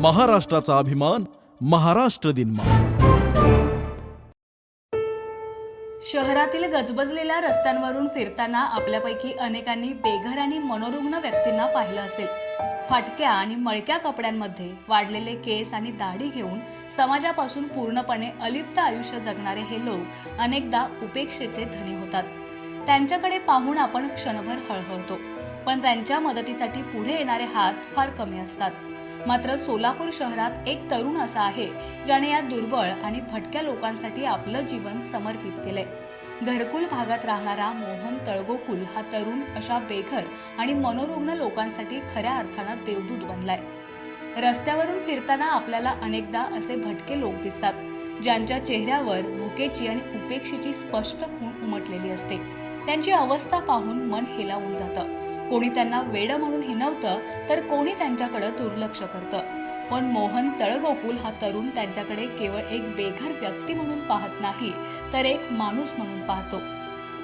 महाराष्ट्राचा अभिमान महाराष्ट्र दिन शहरातील गजबजलेल्या रस्त्यांवरून फिरताना आपल्यापैकी अनेकांनी बेघर आणि मनोरुग्ण व्यक्तींना पाहिलं असेल. फाटक्या आणि मळक्या कपड्यांमध्ये वाढलेले केस आणि दाढी घेऊन समाजापासून पूर्णपणे अलिप्त आयुष्य जगणारे हे लोक अनेकदा उपेक्षेचे धनी होतात. त्यांच्याकडे पाहून आपण क्षणभर हळहळतो पण त्यांच्या मदतीसाठी पुढे येणारे हात फार कमी असतात. मात्र सोलापूर शहरात एक तरुण असा आहे ज्याने या दुर्बळ आणि भटक्या लोकांसाठी आपलं जीवन समर्पित केलंय. घरकुल भागात राहणारा मोहन तळगोकुल हा तरुण अशा बेघर आणि मनोरुग्ण लोकांसाठी खऱ्या अर्थानं देवदूत बनलाय. रस्त्यावरून फिरताना आपल्याला अनेकदा असे भटके लोक दिसतात ज्यांच्या चेहऱ्यावर भुकेची आणि उपेक्षेची स्पष्ट खूण उमटलेली असते. त्यांची अवस्था पाहून मन हेलावून जातं. कोणी त्यांना वेड म्हणून हिनवतं तर कोणी त्यांच्याकडं दुर्लक्ष करतं. पण मोहन तळगोकुल हा तरुण त्यांच्याकडे केवळ एक बेघर व्यक्ती म्हणून पाहत नाही तर एक माणूस म्हणून पाहतो.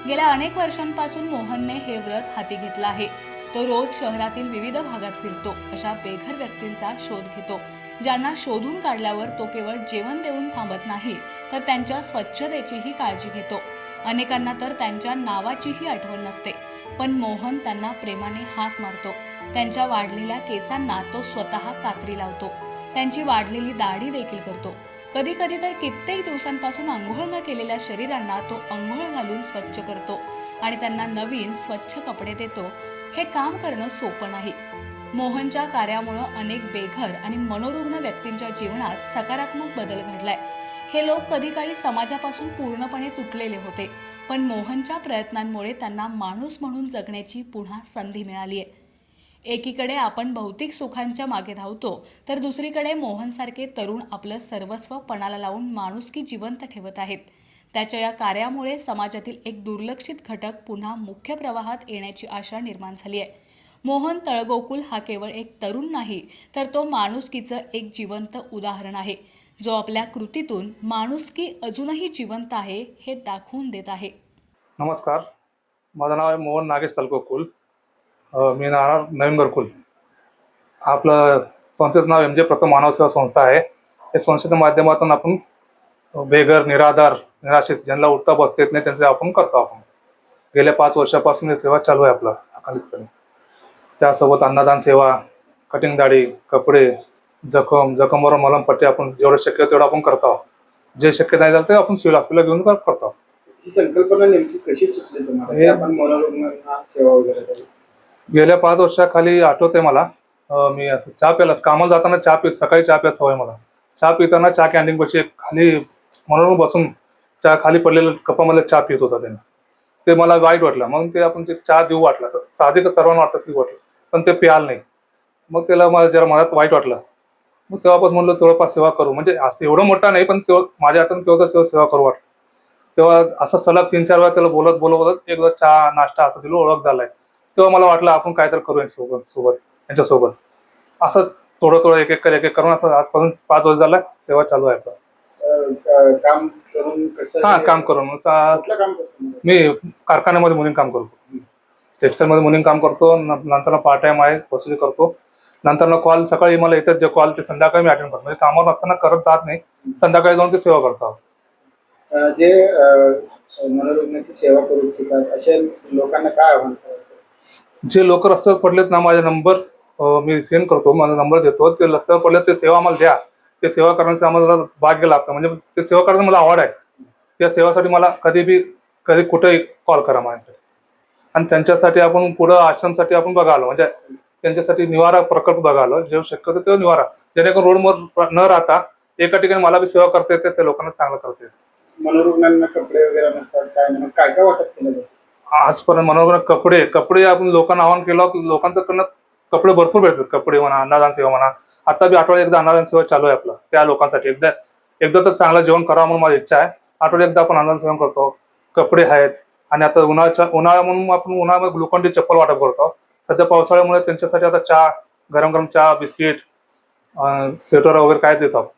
गेल्या अनेक वर्षांपासून मोहनने हे व्रत हाती घेतलं आहे. तो रोज शहरातील विविध भागात फिरतो अशा बेघर व्यक्तींचा शोध घेतो. ज्यांना शोधून काढल्यावर तो केवळ जेवण देऊन थांबत नाही तर त्यांच्या स्वच्छतेचीही काळजी घेतो. अनेकांना तर त्यांच्या नावाचीही आठवण नसते. पण मोहन त्यांना प्रेमाने हात मारतो. त्यांच्या वाढलेल्या केसांना तो स्वतः कात्री लावतो. त्यांची वाढलेली दाढी देखील करतो. कधी कधी तर कित्येक दिवसांपासून आंघोळ न केलेल्या शरीरांना तो आंघोळ घालून स्वच्छ करतो आणि त्यांना नवीन स्वच्छ कपडे देतो. हे काम करणं सोपं नाही. मोहनच्या कार्यामुळं अनेक बेघर आणि मनोरुग्ण व्यक्तींच्या जीवनात सकारात्मक बदल घडलाय. हे लोक कधी काळी समाजापासून पूर्णपणे तुटलेले होते. पण मोहनच्या प्रयत्नांमुळे त्यांना माणूस म्हणून जगण्याची पुन्हा संधी मिळाली आहे एकीकडे आपण भौतिक सुखांच्या मागे धावतो तर दुसरीकडे मोहनसारखे तरुण आपलं सर्वस्व पणाला लावून माणुसकी जिवंत ठेवत आहेत. त्याच्या या कार्यामुळे समाजातील एक दुर्लक्षित घटक पुन्हा मुख्य प्रवाहात येण्याची आशा निर्माण झाली आहे मोहन तळगोकुल हा केवळ एक तरुण नाही तर तो माणुसकीचं एक जिवंत उदाहरण आहे. जो आपल्या कृतीतून माणुसकी अजूनही जिवंत आहे हे दाखवून देत आहे. नमस्कार. माझं नाव आहे मोहन नागेश तलकोकुल. कुल मी राहणार नवीन कुल आपलं संस्थेचं नाव एम जे प्रथम मानव सेवा संस्था आहे. या संस्थेच्या माध्यमातून आपण बेघर निराधार निराशित ज्यांना उठता बसता येत नाही त्यांचे आपण करतो आपण. गेल्या पाच वर्षापासून ही सेवा चालू आहे आपला अखंडितपणे. त्यासोबत अन्नदान सेवा कटिंग दाढी कपडे जखम जखमवर मलमपट्टी आपण जेवढं शक्य तेवढं आपण करतो आहोत. जे शक्य नाही झालं ते आपण सिव्हिल हॉस्पिटलला घेऊन कर- करतो. ही संकल्पना नेमकी कशी सुचली तुम्हाला? की आपण मनोरुग्णांना सेवा वगैरे करू गेल्या पाच वर्षाखाली आठवते मला अं, मी असं चहा प्यायला कामाला जाताना चहा पित सकाळी चहा प्यायला सवय मला. चहा पिताना चहा कॅन्टीन पाशी एक खाली म्हणून बसून चहा खाली पडलेल्या कपामध्ये चहा पित होता त्याने. ते मला वाईट वाटलं. मग ते आपण ते चहा देऊ वाटलं. साहजिक सर्वांना वाटतं की वाटलं. पण ते प्याल नाही. मग त्याला मला जरा मनात वाईट वाटलं. मग तेव्हापासून म्हणलं थोडंफार सेवा करू. म्हणजे असं एवढं मोठा नाही पण तेव्हा माझ्या हातून केव्हा तेव्हा सेवा करू वाटलं. तेव्हा असं सलग तीन चार वेळा त्याला बोलत बोलत बोलत एकदा चहा नाश्ता असं दिलं ओळख झालाय. तेव्हा मला वाटलं आपण काहीतरी करू यांच्यासोबत सोबत यांच्यासोबत. असंच थोडं थोडं एक एक कर एक एक करून असं आजपासून पाच वर्ष झालं सेवा चालू आहे. काम करून हा काम करून. मी कारखान्यामध्ये मुलीं काम करतो. टेक्स्टाईलमध्ये मुलीं काम करतो. नंतर पार्ट टाइम आहे वसुली करतो. नंतर कॉल सकाळी मला येतात जे कॉल ते संध्याकाळी मी अटेंड करतो. म्हणजे कामावर असताना करत जात नाही संध्याकाळी जाऊन ते सेवा करतो जे मनोरुग्णाची सेवा करू इच्छितात अशा लोकांना काय आव्हान जे लोक रस्त्यावर पडलेत ना माझे नंबर मी सेंड करतो माझा नंबर देतो. ते रस्त्यावर पडले ते सेवा आम्हाला द्या. ते सेवा करण्याचं आम्हाला भाग्य लागतं म्हणजे ते सेवा करण्याचं मला आवड आहे. त्या सेवासाठी मला कधी बी कधी कुठेही कॉल करा माझ्यासाठी. आणि त्यांच्यासाठी आपण पुढं आश्रमसाठी आपण बघालो म्हणजे त्यांच्यासाठी निवारा प्रकल्प बघालो जे शक्य होतं ते निवारा. जेणेकरून रोडवर न राहता एका ठिकाणी मला बी सेवा करता येते त्या लोकांना चांगलं करता येते. मनोरुग्णांना कपडे वगैरे नसतात काय काय काय वाटप केलं जातं? आजपर्यंत मनोरंजन कपडे कपडे आपण लोकांना आव्हान केलं की लोकांचं कडनं कपडे भरपूर भेटतात. कपडे म्हणा अन्नदान सेवा म्हणा. आता बी आठवड्यात एकदा अन्नदान सेवा चालू आहे आपलं त्या लोकांसाठी. एकदा एकदा तर चांगलं जेवण करावं म्हणून माझी इच्छा आहे. आठवड्यात एकदा आपण अन्नदान सेवन करतो. कपडे आहेत. आणि आता उन्हाळ्याच्या उन्हाळ्या म्हणून आपण उन्हाळ्यामध्ये ग्लुकॉन डी चप्पल वाटप करतो. सध्या पावसाळ्यामुळे त्यांच्यासाठी आता चहा गरम गरम चहा बिस्किट स्वेटर वगैरे काय देतो